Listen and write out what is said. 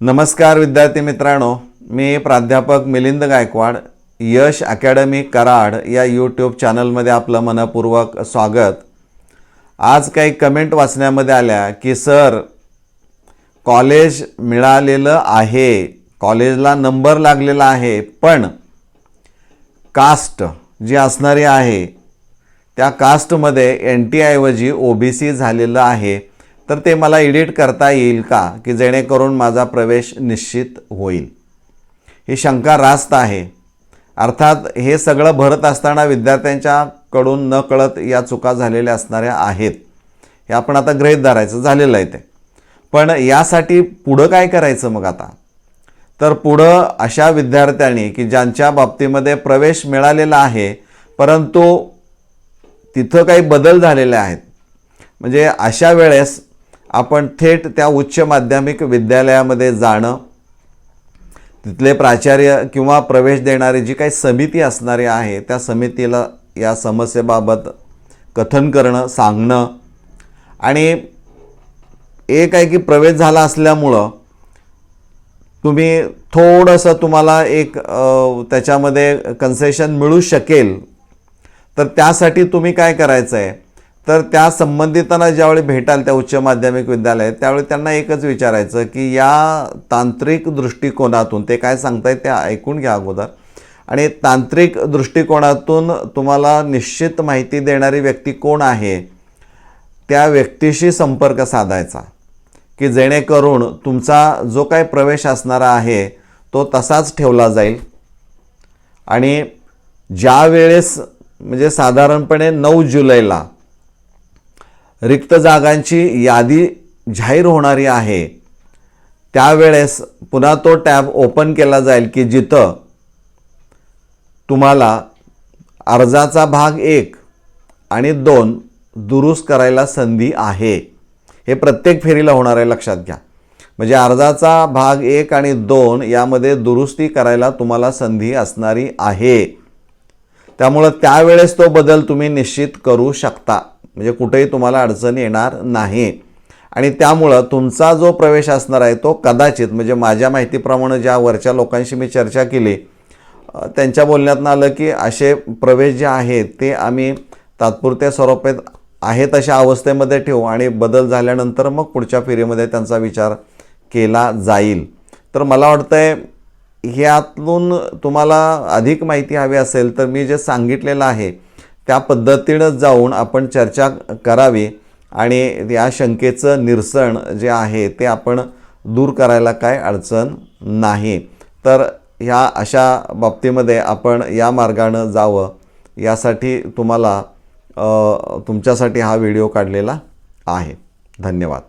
नमस्कार विद्यार्थी मित्रांनो मी प्राध्यापक मिलिंद गायकवाड यश अकॅडमी कराड या यूट्यूब चॅनलमध्ये आपलं मनपूर्वक स्वागत. आज काही कमेंट वाचण्यामध्ये आल्या की सर कॉलेज मिळालेलं आहे कॉलेजला नंबर लागलेला आहे पण कास्ट जी असणारी आहे त्या कास्टमध्ये एन टी ऐवजी ओ बी सी झालेलं आहे तर ते मला एडिट करता येईल का? की जेणेकरून माझा प्रवेश निश्चित होईल. ही शंका रास्त आहे. अर्थात हे सगळं भरत असताना विद्यार्थ्यांच्याकडून न कळत या चुका झालेल्या असणाऱ्या आहेत. हे आपण आता गृहित धरायचं झालेलं आहे ते. पण यासाठी पुढं काय करायचं मग आता? तर पुढं अशा विद्यार्थ्यांनी की ज्यांच्या बाबतीमध्ये प्रवेश मिळालेला आहे परंतु तिथं काही बदल झालेले आहेत. म्हणजे अशा वेळेस आपण थेट त्या उच्च माध्यमिक विद्यालयामध्ये जाणं तिथले प्राचार्य किंवा प्रवेश देणारी जी काही समिती असणारी आहे त्या समितीला या समस्येबाबत कथन करणं सांगणं आणि एक आहे की प्रवेश झाला असल्यामुळं तुम्ही थोडंसं तुम्हाला एक त्याच्यामध्ये कन्सेशन मिळू शकेल. तर त्यासाठी तुम्ही काय करायचं आहे तर त्या संबंधितांना ज्यावेळी भेटाल त्या उच्च माध्यमिक विद्यालयात त्यावेळी त्यांना एकच विचारायचं की या तांत्रिक दृष्टिकोनातून ते काय सांगतायत ते ऐकून घ्या अगोदर. आणि तांत्रिक दृष्टिकोनातून तुम्हाला निश्चित माहिती देणारी व्यक्ती कोण आहे त्या व्यक्तीशी संपर्क साधायचा. की जेणेकरून तुमचा जो काय प्रवेश असणारा आहे तो तसाच ठेवला जाईल. आणि ज्या वेळेस म्हणजे साधारणपणे नऊ जुलैला रिक्त जागांची यादी जाहीर होणारी आहे. त्यावेळेस पुन्हा तो टॅब ओपन केला जाईल की जिथं तुम्हाला अर्जाचा भाग एक आणि दोन दुरुस्त करायला संधी आहे. हे प्रत्येक फेरीला होणार आहे लक्षात घ्या. म्हणजे अर्जाचा भाग एक आणि दोन यामध्ये दुरुस्ती करायला तुम्हाला संधी असणारी आहे. त्यामुळं त्यावेळेस तो बदल तुम्ही निश्चित करू शकता. म्हणजे कुठेही तुम्हाला अडचण येणार नाही. आणि त्यामुळं तुमचा जो प्रवेश असणार आहे तो कदाचित म्हणजे माझ्या माहितीप्रमाणे ज्या वरच्या लोकांशी मी चर्चा केली त्यांच्या बोलण्यातनं आलं की असे प्रवेश जे आहेत ते आम्ही तात्पुरत्या स्वरूपात आहेत अशा अवस्थेमध्ये ठेवू आणि बदल झाल्यानंतर मग पुढच्या फेरीमध्ये त्यांचा विचार केला जाईल. तर मला वाटतं आहे ह्यातून तुम्हाला अधिक माहिती हवी असेल तर मी जे सांगितलेलं आहे त्या पद्धतीनं जाऊन आपण चर्चा करावी आणि या शंकेचं निरसन जे आहे ते आपण दूर करायला काय अडचण नाही. तर ह्या अशा बाबतीमध्ये आपण या मार्गानं जावं यासाठी तुम्हाला तुमच्यासाठी हा व्हिडिओ काढलेला आहे. धन्यवाद.